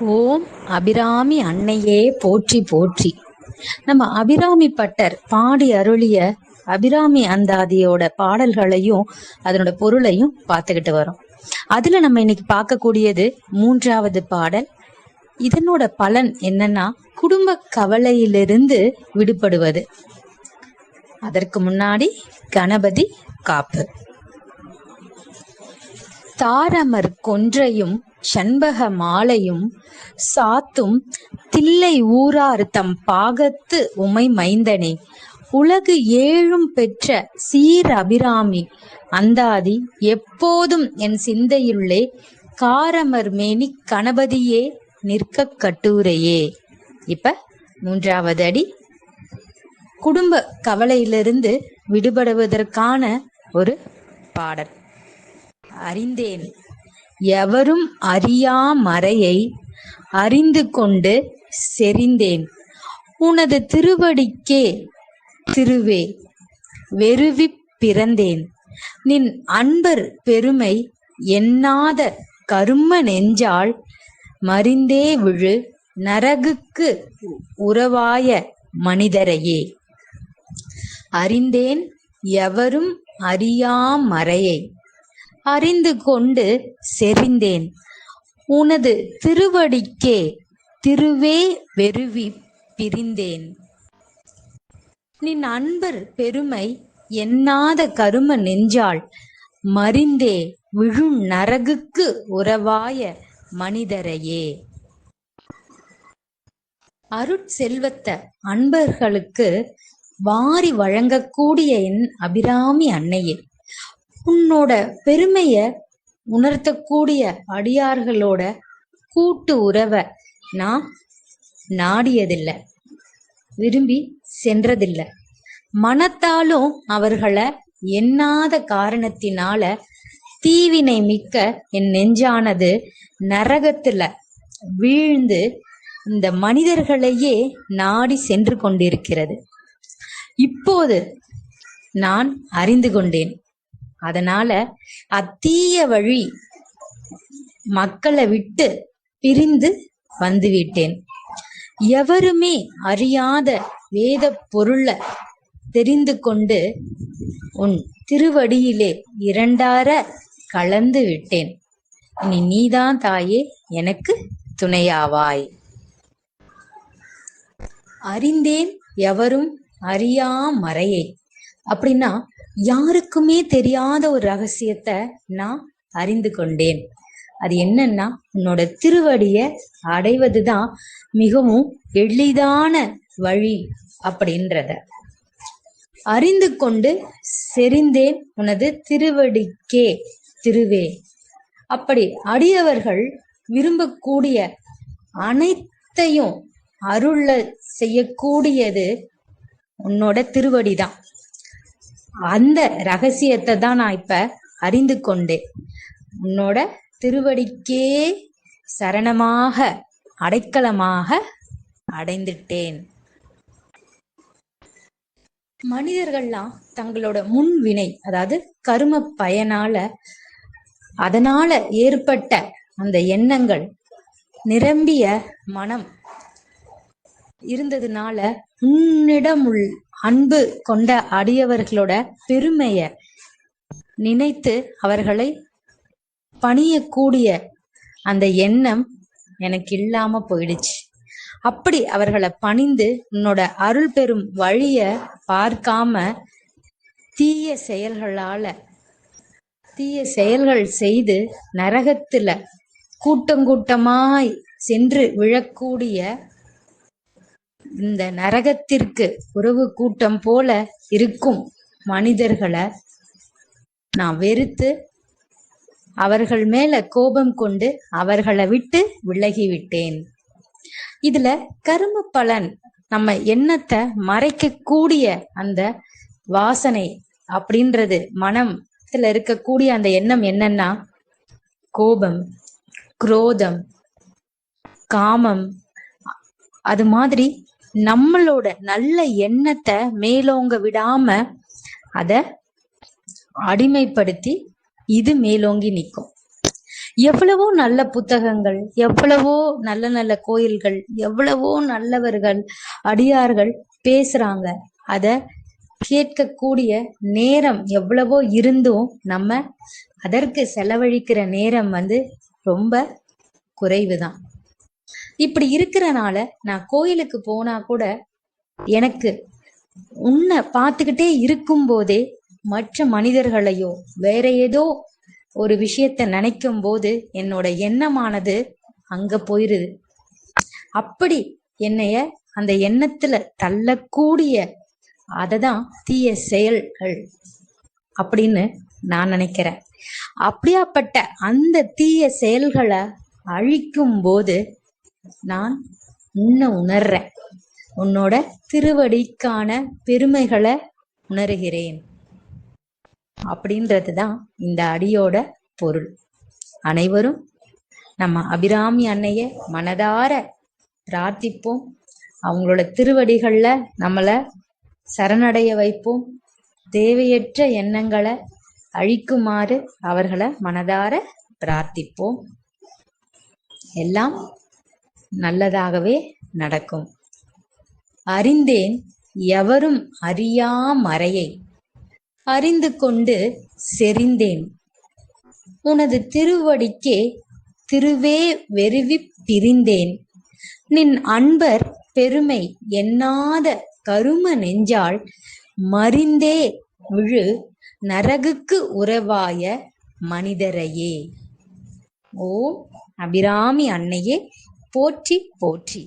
ஓம் அபிராமி அன்னையே போற்றி போற்றி. நம்ம அபிராமி பட்டர் பாடி அருளிய அபிராமி அந்தாதியோட பாடல்களையும் அதனோட பொருளையும் பார்த்துக்கிட்டு வரோம். அதுல நம்ம இன்னைக்கு பார்க்கக்கூடியது மூன்றாவது பாடல். இதனோட பலன் என்னன்னா குடும்ப கவலையிலிருந்து விடுபடுவது. அதற்கு முன்னாடி கணபதி காப்பு. தாரமர் கொன்றையும் சண்பக மாலையும் சாத்தும் தில்லை ஊரார் தம் பாகத்து உமை மைந்தனே. உலகு ஏழும் பெற்ற சீர் அபிராமி அந்தாதி எப்போதும் என் சிந்தையுள்ளே காரமர் மேனி கணபதியே நிற்க கட்டுரையே. இப்ப மூன்றாவது அடி. குடும்ப கவலையிலிருந்து விடுபடுவதற்கான ஒரு பாடல். அறிந்தேன். எவரும் அறியா மறையை அறிந்து கொண்டு செறிந்தேன். உனது திருவடிக்கே திருவே வெறுவிப் பிறந்தேன். நின் அன்பர் பெருமை எண்ணாத கரும நெஞ்சால் மறிந்தே விழு நரகுக்கு உறவாய மனிதரையே. அறிந்தேன் எவரும் அறியாமறையை அறிந்து கொண்டு செறிந்தேன். உனது திருவடிக்கே திருவே வெறுவி பிரிந்தேன். நின் அன்பர் பெருமை எண்ணாத கரும நெஞ்சாள் மறிந்தே விழும் நரகுக்கு உறவாய மனிதரையே. அருட்செல்வத்த அன்பர்களுக்கு வாரி வழங்கக்கூடிய என் அபிராமி அன்னையே. உன்னோட பெருமைய உணர்த்தக்கூடிய அடியார்களோட கூட்டு உறவை நான் நாடியதில்லை. விரும்பி சென்றதில்லை. மனத்தாலும் அவர்களை எண்ணாத காரணத்தினால தீவினை மிக்க என் நெஞ்சானது நரகத்துல வீழ்ந்து இந்த மனிதர்களையே நாடி சென்று கொண்டிருக்கிறது. இப்போது நான் அறிந்து கொண்டேன். அதனால அத்தீய வழி மக்களை விட்டு பிரிந்து வந்துவிட்டேன். எவருமே அறியாத வேத பொருளை தெரிந்து கொண்டு உன் திருவடியிலே இரண்டார கலந்து விட்டேன். இனி நீதான் தாயே எனக்கு துணையாவாய். அறிந்தேன் எவரும் அறியா மறையை அப்படின்னா யாருக்குமே தெரியாத ஒரு ரகசியத்தை நான் அறிந்து கொண்டேன். அது என்னன்னா உன்னோட திருவடிய அடைவதுதான் மிகவும் எளிதான வழி அப்படின்றத. அறிந்து கொண்டு செறிந்தேன் உனது திருவடிக்கே திருவே. அப்படி அடியவர்கள் விரும்பக்கூடிய அனைத்தையும் அருள செய்யக்கூடியது உன்னோட திருவடிதான். அந்த ரகசியத்தை தான் நான் இப்ப அறிந்து கொண்டேன். உன்னோட திருவடிக்கே சரணமாக அடைக்கலமாக அடைந்துட்டேன். மனிதர்கள்லாம் தங்களோட முன்வினை அதாவது கரும பயனால அதனால ஏற்பட்ட அந்த எண்ணங்கள் நிரம்பிய மனம் இருந்ததுனால உன்னிடம் உள் அன்பு கொண்ட அடியவர்களோட பெருமைய நினைத்து அவர்களை பணியக்கூடிய அந்த எண்ணம் எனக்கு இல்லாம போயிடுச்சு. அப்படி அவர்களை பணிந்து உன்னோட அருள் பெறும் வழிய பார்க்காம தீய செயல்களால தீய செயல்கள் செய்து நரகத்துல கூட்டங்கூட்டமாய் சென்று விழக்கூடிய இந்த நரகத்திற்கு உறவு கூட்டம் போல இருக்கும் மனிதர்களை நான் வெறுத்து அவர்கள் மேல கோபம் கொண்டு அவர்களை விட்டு விலகி விட்டேன் இதுல கரும பலன் நம்ம எண்ணத்தை மறைக்கக்கூடிய அந்த வாசனை அப்படின்றது மனத்துல இருக்கக்கூடிய அந்த எண்ணம் என்னன்னா கோபம் குரோதம் காமம். அது மாதிரி நம்மளோட நல்ல எண்ணத்தை மேலோங்க விடாம அத அடிமைப்படுத்தி இது மேலோங்கி நிற்கும் எவ்வளவோ நல்ல புத்தகங்கள் எவ்வளவோ நல்ல நல்ல கோயில்கள் எவ்வளவோ நல்லவர்கள் அடியார்கள் பேசுறாங்க. அத கேட்கக்கூடிய நேரம் எவ்வளவோ இருந்தும் நம்ம அதற்கு செலவழிக்கிற நேரம் வந்து ரொம்ப குறைவுதான். இப்படி இருக்கிறனால நான் கோயிலுக்கு போனா கூட எனக்கு உன்னை பார்த்துக்கிட்டே இருக்கும் போதே மற்ற மனிதர்களையோ வேற ஏதோ ஒரு விஷயத்த நினைக்கும் போது என்னோட எண்ணமானது அங்க போயிருது. அப்படி என்னைய அந்த எண்ணத்துல தள்ளக்கூடிய அததான் தீய செயல்கள் அப்படின்னு நான் நினைக்கிறேன். அப்படியாப்பட்ட அந்த தீய செயல்களை அழிக்கும் போது நான் உன்னை உணர்றேன். உன்னோட திருவடிக்கான பெருமைகளை உணர்கிறேன். அப்படின்றது தான் இந்த அடியோட பொருள். அனைவரும் நம்ம அபிராமி அன்னைய மனதார பிரார்த்திப்போம். அவங்களோட திருவடிகள்ல நம்மள சரணடைய வைப்போம். தேவையற்ற எண்ணங்களை அழிக்குமாறு அவர்களை மனதார பிரார்த்திப்போம். எல்லாம் நல்லதாகவே நடக்கும். அறிந்தேன் எவரும் அறியா மறையை அறிந்து கொண்டு செறிந்தேன். உனது திருவடிக்கே திருவே வெறுவி பிரிந்தேன். நின் அன்பர் பெருமை எண்ணாத கரும நெஞ்சால் மறிந்தே விழு நரகுக்கு உறவாய மனிதரையே. ஓ அபிராமி அன்னையே. போற்றி போற்றி.